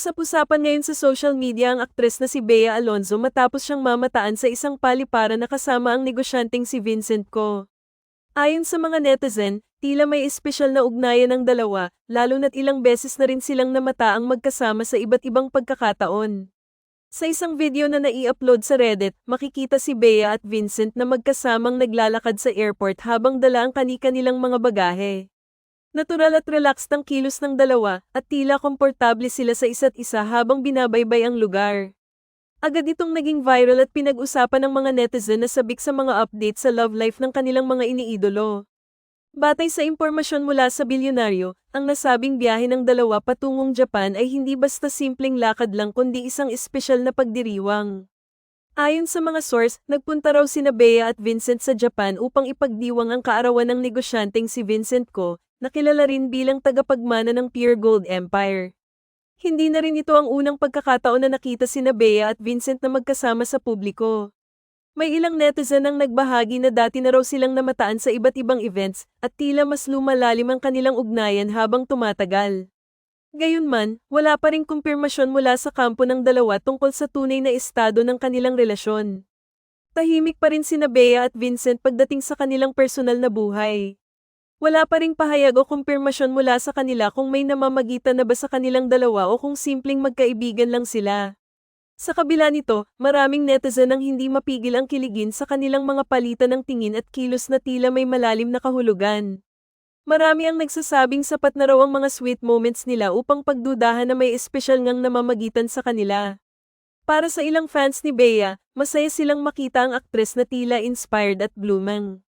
Usap-usapan ngayon sa social media ang aktres na si Bea Alonzo matapos siyang mamataan sa isang paliparan na kasama ang negosyanteng si Vincent Co. Ayon sa mga netizen, tila may espesyal na ugnayan ng dalawa, lalo na't ilang beses na rin silang namataang magkasama sa iba't ibang pagkakataon. Sa isang video na nai-upload sa Reddit, makikita si Bea at Vincent na magkasamang naglalakad sa airport habang dala ang kani-kanilang mga bagahe. Natural at relaxed ang kilos ng dalawa at tila komportable sila sa isa't isa habang binabaybay ang lugar. Agad itong naging viral at pinag-usapan ng mga netizen na sabik sa mga update sa love life ng kanilang mga iniidolo. Batay sa impormasyon mula sa bilyonaryo, ang nasabing biyahe ng dalawa patungong Japan ay hindi basta simpleng lakad lang kundi isang espesyal na pagdiriwang. Ayon sa mga source, nagpunta raw sina Bea at Vincent sa Japan upang ipagdiwang ang kaarawan ng negosyanteng si Vincent Co, na kilala rin bilang tagapagmana ng Pure Gold Empire. Hindi na rin ito ang unang pagkakataon na nakita sina Bea at Vincent na magkasama sa publiko. May ilang netizen ang nagbahagi na dati na raw silang namataan sa iba't ibang events at tila mas lumalalim ang kanilang ugnayan habang tumatagal. Gayunman, wala pa ring kumpirmasyon mula sa kampo ng dalawa tungkol sa tunay na estado ng kanilang relasyon. Tahimik pa rin sina Bea at Vincent pagdating sa kanilang personal na buhay. Wala pa ring pahayag o kumpirmasyon mula sa kanila kung may namamagitan na ba sa kanilang dalawa o kung simpleng magkaibigan lang sila. Sa kabila nito, maraming netizen ang hindi mapigil ang kiligin sa kanilang mga palitan ng tingin at kilos na tila may malalim na kahulugan. Marami ang nagsasabing sapat na raw ang mga sweet moments nila upang pagdudahan na may espesyal ngang namamagitan sa kanila. Para sa ilang fans ni Bea, masaya silang makita ang aktres na tila inspired at blooming.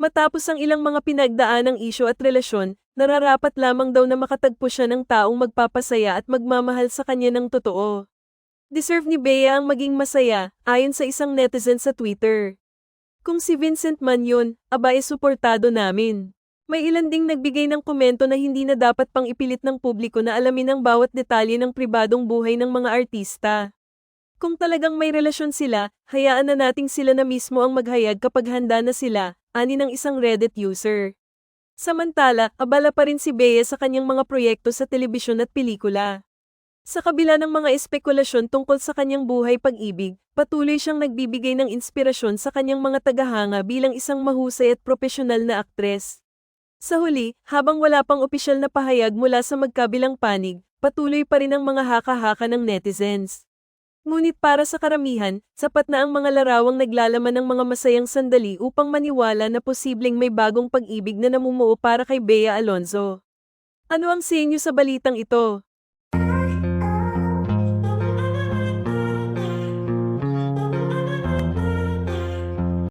Matapos ang ilang mga pinagdaan ng isyo at relasyon, nararapat lamang daw na makatagpo siya ng taong magpapasaya at magmamahal sa kanya ng totoo. Deserve ni Bea ang maging masaya, ayon sa isang netizen sa Twitter. Kung si Vincent man yun, aba e suportado namin. May ilan ding nagbigay ng komento na hindi na dapat pang ipilit ng publiko na alamin ang bawat detalye ng pribadong buhay ng mga artista. Kung talagang may relasyon sila, hayaan na nating sila na mismo ang maghayag kapag handa na sila, ani ng isang Reddit user. Samantala, abala pa rin si Bea sa kanyang mga proyekto sa telebisyon at pelikula. Sa kabila ng mga espekulasyon tungkol sa kanyang buhay pag-ibig, patuloy siyang nagbibigay ng inspirasyon sa kanyang mga tagahanga bilang isang mahusay at propesyonal na aktres. Sa huli, habang wala pang opisyal na pahayag mula sa magkabilang panig, patuloy pa rin ang mga haka-haka ng netizens. Ngunit para sa karamihan, sapat na ang mga larawang naglalaman ng mga masayang sandali upang maniwala na posibleng may bagong pag-ibig na namumuo para kay Bea Alonzo. Ano ang sinyo sa balitang ito?